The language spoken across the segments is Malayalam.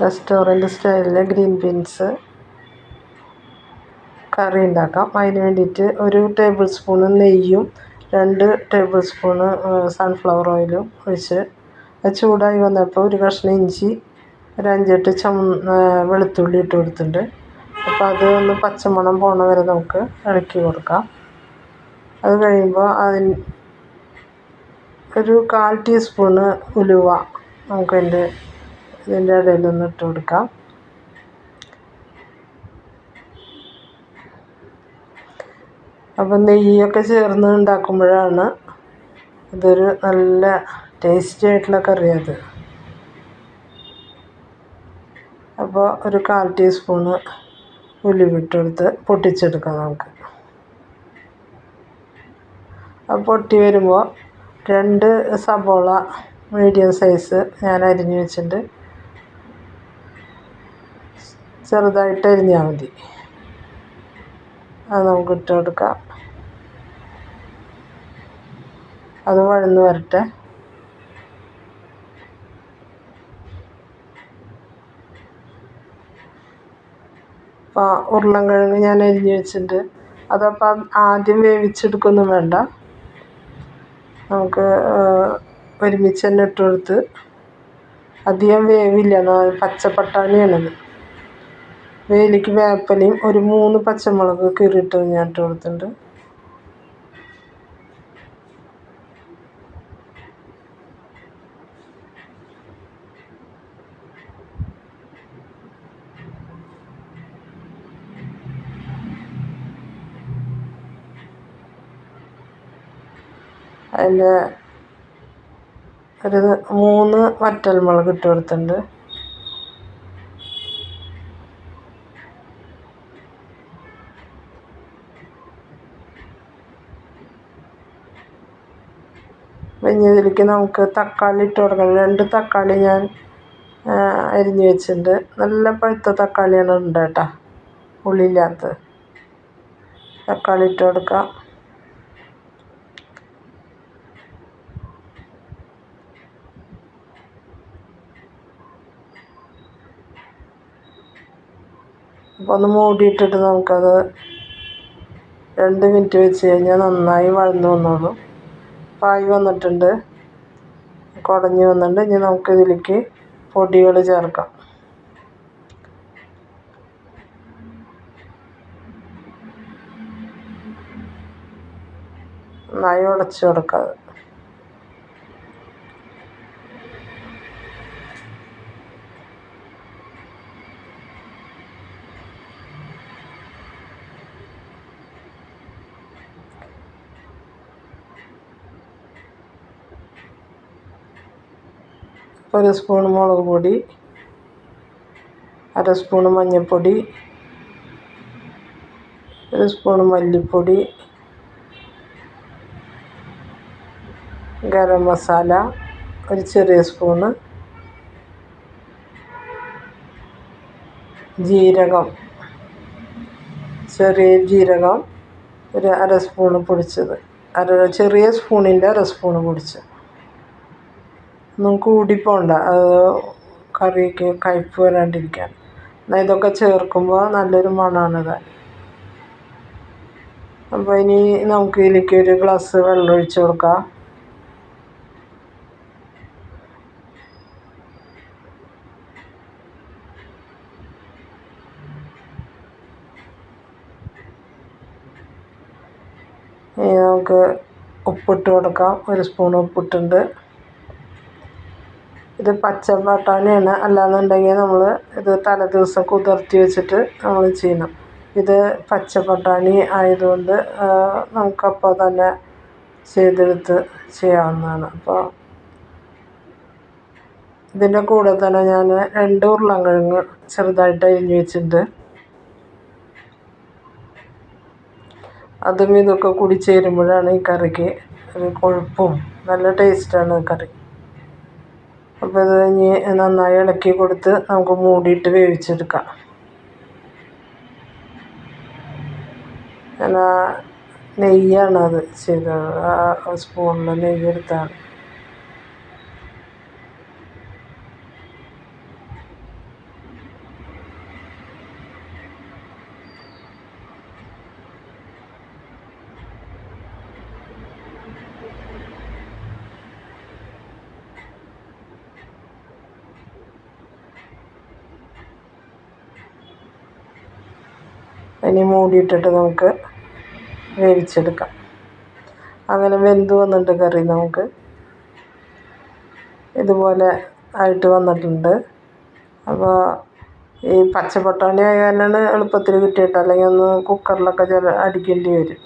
റെസ്റ്റോറന്റ് സ്റ്റൈലിൽ ഗ്രീൻ ബീൻസ് കറി ഉണ്ടാക്കാം. അതിന് വേണ്ടിയിട്ട് ഒരു ടേബിൾ സ്പൂണ് നെയ്യും രണ്ട് ടേബിൾ സ്പൂണ് സൺഫ്ലവർ ഓയിലും ഒഴിച്ച് അത് ചൂടായി വന്നപ്പോൾ ഒരു കഷ്ണം ഇഞ്ചി ഒരു അഞ്ചെട്ട് ചുമന്ന വെളുത്തുള്ളി ഇട്ട് കൊടുത്തിട്ടുണ്ട്. അപ്പോൾ അത് ഒന്ന് പച്ചമണം പോണ വരെ നമുക്ക് ഇളക്കി കൊടുക്കാം. അത് കഴിയുമ്പോൾ അതിന് ഒരു കാൽ ടീസ്പൂണ് ഉലുവ നമുക്കതിന്റെ ഇതിന്റെ ഇടയിലൊന്ന് ഇട്ട് കൊടുക്കാം. അപ്പം നെയ്യൊക്കെ ചേർന്ന് ഉണ്ടാക്കുമ്പോഴാണ് ഇതൊരു നല്ല ടേസ്റ്റി ആയിട്ടുള്ള കറി അത് അപ്പോൾ ഒരു കാൽ ടീസ്പൂണ് ഉലുവ ഇട്ട് കൊടുത്ത് പൊട്ടിച്ചെടുക്കാം നമുക്ക്. അപ്പോൾ പൊട്ടി വരുമ്പോൾ രണ്ട് സബോള മീഡിയം സൈസ് ഞാൻ അരിഞ്ഞ് വെച്ചിട്ടുണ്ട്. ചെറുതായിട്ട് അരിഞ്ഞാൽ മതി. അത് നമുക്ക് ഇട്ട് കൊടുക്കാം. അത് വഴന്ന് വരട്ടെ. അപ്പോൾ ഉരുളൻകിഴങ്ങ് ഞാൻ അരിഞ്ഞ് വെച്ചിട്ടുണ്ട്. അതപ്പോൾ ആദ്യം വേവിച്ചെടുക്കൊന്നും വേണ്ട. നമുക്ക് ഒരുമിച്ച് തന്നെ ഇട്ട് കൊടുത്ത്. അധികം വേവില്ല പച്ചപ്പട്ടാണിയാണത്. വേലിക്ക് വേപ്പിലയും ഒരു മൂന്ന് പച്ചമുളക് കീറിയിട്ട് ഞാൻ ഇട്ട് കൊടുത്തിട്ടുണ്ട്. അതിന്റെ ഒരു മൂന്ന് വറ്റൽമുളക് ഇട്ട് കൊടുത്തിട്ടുണ്ട്. പിന്നെ ഇതിലേക്ക് നമുക്ക് തക്കാളി ഇട്ട് കൊടുക്കണം. രണ്ട് തക്കാളി ഞാൻ അരിഞ്ഞ് വെച്ചിട്ടുണ്ട്. നല്ല പഴുത്ത തക്കാളിയാണ് ഉണ്ട് കേട്ടോ പുളിയില്ലാത്തത് തക്കാളി ഇട്ട് കൊടുക്കാം. അപ്പോൾ ഒന്ന് മൂടിയിട്ടിട്ട് നമുക്കത് രണ്ട് മിനിറ്റ് വെച്ച് കഴിഞ്ഞാൽ നന്നായി വഴന്ന് വന്നോളും. പായി വന്നിട്ടുണ്ട്. കുടഞ്ഞ് വന്നിട്ടുണ്ട്. ഇനി നമുക്ക് ഇതിലേക്ക് പൊടികൾ ചേർക്കാം. നായ ഉടച്ച് കൊടുക്കാം അത് ഒരു സ്പൂൺ മുളക് പൊടി അര സ്പൂൺ മഞ്ഞൾപ്പൊടി ഒരു സ്പൂൺ മല്ലിപ്പൊടി ഗരം മസാല ഒരു ചെറിയ സ്പൂണ് ജീരകം ചെറിയ ജീരകം ഒരു അര സ്പൂണ് പൊടിച്ചത് അര ചെറിയ സ്പൂണിന്റെ അര സ്പൂണ് പൊടിച്ചത്. കൂടിപ്പോണ്ട അത് കറിക്ക് കയ്പ്പ് വരാണ്ടിരിക്കാൻ. എന്നാൽ ഇതൊക്കെ ചേർക്കുമ്പോൾ നല്ലൊരു മണമാണിത് അപ്പോൾ ഇനി നമുക്ക് ഇതിലേക്ക് ഒരു ഗ്ലാസ് വെള്ളം ഒഴിച്ച് കൊടുക്കാം. ഇനി നമുക്ക് ഉപ്പിട്ട് കൊടുക്കാം. ഒരു സ്പൂൺ ഉപ്പിട്ടുണ്ട്. ഇത് പച്ച ബട്ടാണിയാണ് അല്ലാന്നുണ്ടെങ്കിൽ നമ്മൾ ഇത് തലേദിവസം കുതിർത്തി വെച്ചിട്ട് നമ്മൾ ചെയ്യണം. ഇത് പച്ച ബട്ടാണി ആയതുകൊണ്ട് നമുക്കപ്പോൾ തന്നെ ചെയ്തെടുത്ത് ചെയ്യാവുന്നതാണ്. അപ്പോൾ ഇതിന്റെ കൂടെ തന്നെ ഞാൻ രണ്ട് ഉരുളങ്കിഴങ്ങ് ചെറുതായിട്ട് അരിഞ്ഞ് വെച്ചിട്ടുണ്ട്. അതും ഇതൊക്കെ കൂടി ചേരുമ്പോഴാണ് ഈ കറിക്ക് ഒരു കൊഴുപ്പും നല്ല ടേസ്റ്റാണ് കറി. അപ്പോൾ ഇത് ഇനി നന്നായി ഇളക്കി കൊടുത്ത് നമുക്ക് മൂടിയിട്ട് വേവിച്ചെടുക്കാം. ഞാൻ നെയ്യാണത് നെയ്യാണ് അത്. ചെയ്തത് ആ സ്പൂണിൽ നെയ്യ് ഇനി മൂടിയിട്ടിട്ട് നമുക്ക് വേവിച്ചെടുക്കാം. അങ്ങനെ വെന്ത് വന്നിട്ട് കറി നമുക്ക്. ഇതുപോലെ ആയിട്ട് വന്നിട്ടുണ്ട്. അപ്പോൾ ഈ പച്ചപ്പട്ടാണി ആയ കാരണമാണ് എളുപ്പത്തിൽ കിട്ടിയിട്ട് അല്ലെങ്കിൽ ഒന്ന് കുക്കറിലൊക്കെ ചില അടിക്കേണ്ടി വരും.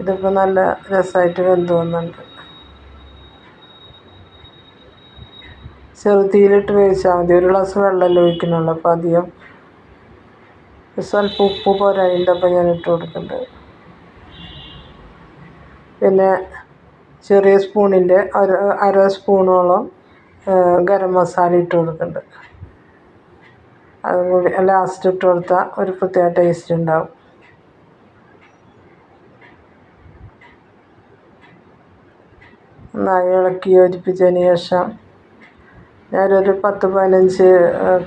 ഇതിപ്പോൾ നല്ല രസമായിട്ട് വെന്ത് വന്നിട്ടുണ്ട്. ചെറുതീയിലിട്ട് വേവിച്ചാൽ മതി. ഒരു ഗ്ലാസ് വെള്ളമല്ലേ ഒഴിക്കുന്നുള്ളൂ. അപ്പോൾ അധികം സ്വല്പം ഉപ്പ് പോരായിന്റെ അപ്പം ഞാൻ ഇട്ട് കൊടുക്കുന്നുണ്ട് പിന്നെ ചെറിയ സ്പൂണിന്റെ ഒരു അര സ്പൂണോളം ഗരം മസാല ഇട്ട് കൊടുക്കുന്നുണ്ട് അതും കൂടി ലാസ്റ്റ് ഇട്ട് കൊടുത്താൽ ഒരു പ്രത്യേക ടേസ്റ്റ് ഉണ്ടാവും. നന്നായി ഇളക്കി യോജിപ്പിച്ചതിന് ശേഷം ഞാനൊരു പത്ത് പതിനഞ്ച്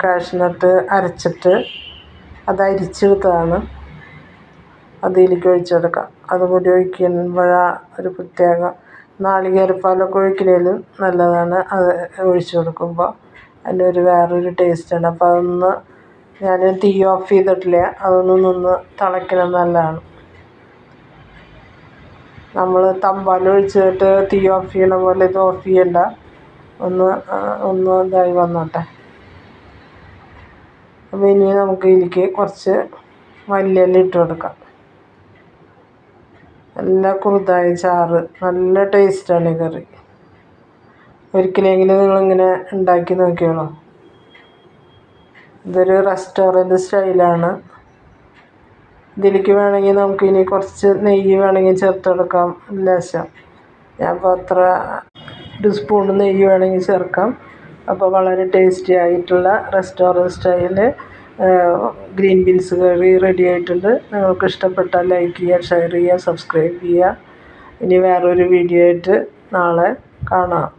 കാഷ്നട്ട് അരച്ചിട്ട് അത് അരിച്ചെടുത്തതാണ് അതിലേക്ക് ഒഴിച്ചെടുക്കാം അതുകൂടി ഒഴിക്കുമ്പോഴാണ് ഒരു പ്രത്യേക നാളികേരപ്പാലൊക്കെ ഒഴിക്കുന്നതിലും നല്ലതാണ്. അത് ഒഴിച്ചു കൊടുക്കുമ്പോൾ അതിനൊരു വേറൊരു ടേസ്റ്റാണ് അപ്പോൾ അതൊന്ന് ഞാൻ തീ ഓഫ് ചെയ്തിട്ടില്ല. അതൊന്ന് നിന്ന് തിളയ്ക്കണം നല്ലതാണ്. നമ്മൾ തമ്പാൽ ഒഴിച്ചിട്ട് തീ ഓഫ് ചെയ്യണ പോലെ ഇത് ഓഫ് ചെയ്യണ്ട. ഒന്ന് ഒന്ന് ഇതായി വന്നോട്ടെ. അപ്പോൾ ഇനി നമുക്ക് ഇതിലേക്ക് കുറച്ച് മല്ലിയില ഇട്ട് കൊടുക്കാം. നല്ല കുറുതായ ചാറ് നല്ല ടേസ്റ്റാണ് ഈ കറി. ഒരിക്കലെങ്കിലും നിങ്ങളിങ്ങനെ ഉണ്ടാക്കി നോക്കിയോളൂ. ഇതൊരു റെസ്റ്റോറന്റ് സ്റ്റൈലാണ് ഇതിലേക്ക് വേണമെങ്കിൽ നമുക്ക് ഇനി കുറച്ച് നെയ്യ് വേണമെങ്കിൽ ചേർത്ത് കൊടുക്കാം. ലേശം. ഞാൻ അത്ര ഒരു സ്പൂൺ നെയ്യ് വേണമെങ്കിൽ ചേർക്കാം. അപ്പോൾ വളരെ ടേസ്റ്റി ആയിട്ടുള്ള restaurant style green beans curry ready ആയിട്ടുണ്ട്. നിങ്ങൾക്ക് ഇഷ്ടപ്പെട്ടാൽ ലൈക്ക് ചെയ്യുക ഷെയർ ചെയ്യുക സബ്സ്ക്രൈബ് ചെയ്യുക. ഇനി വേറൊരു വീഡിയോ ആയിട്ട് നാളെ കാണാം.